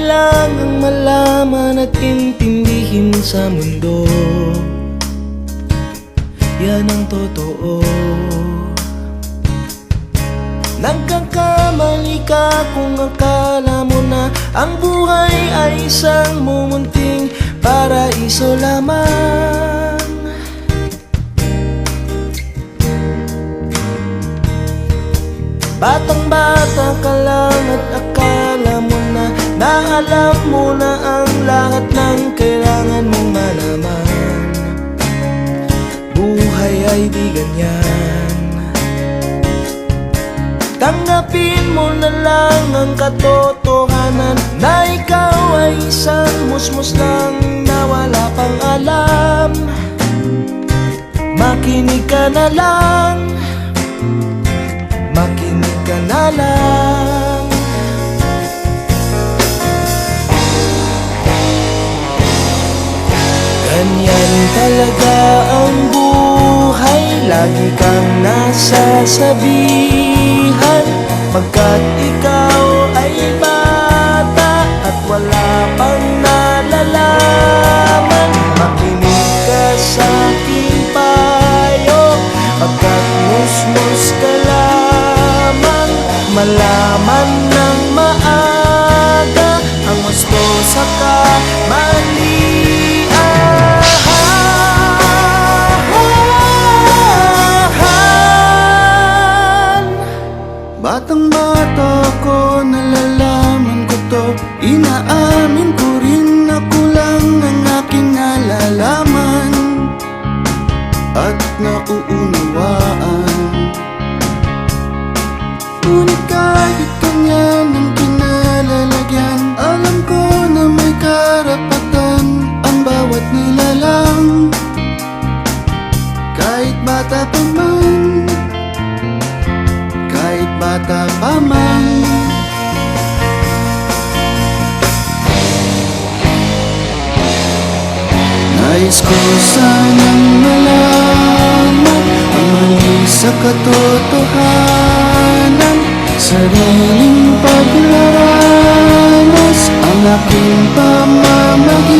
lang. Ang malaman at intindihin sa mundo. Yan ang totoo. Nagkakamali ka kung akala mo na Ang buhay ay isang mumunting paraiso lamang. Batang bata ka lang at mo na alam mo na ang lahat ng kailangan mong malaman. Buhay ay di ganyan. Tanggapin mo na lang ang katotohanan Na ikaw ay isang musmus lang na wala pang alam. Makinig ka na lang. Makinig ka na lang Ganyan talaga ang buhay. Lagi kang nasasabihan. Pagkat ikaw ay bata At wala pang nalalaman Makinig ka sa aking payo. Pagkat musmus ka lamang Malaman ng Inaamin ko sanang malaman Ang mali sa katotohanan. Sariling paglaranas Ang aking pamamagitan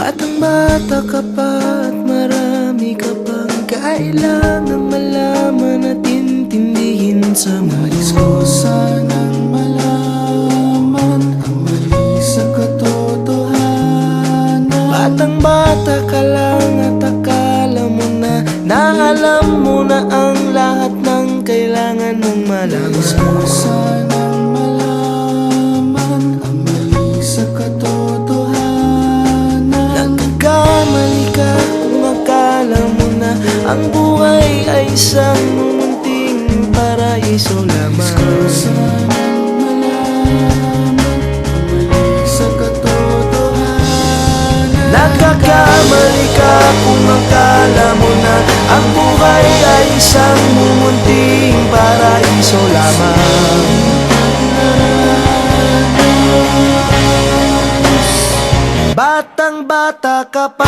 Batang bata ka pa at marami ka pang kailangang malaman at intindihin sa mundo ko. Sanang malaman Ang sa katotohanan. Batang bata ka lang at akala mo na Na alam mo na ang lahat ng kailangan ko. Malaman sanang Ang buhay ay isang munting paraiso lamang. Sa Nagkakamali ka kung magkala mo na. Ang buhay ay isang mumunting paraiso lamang. Batang bata ka pa.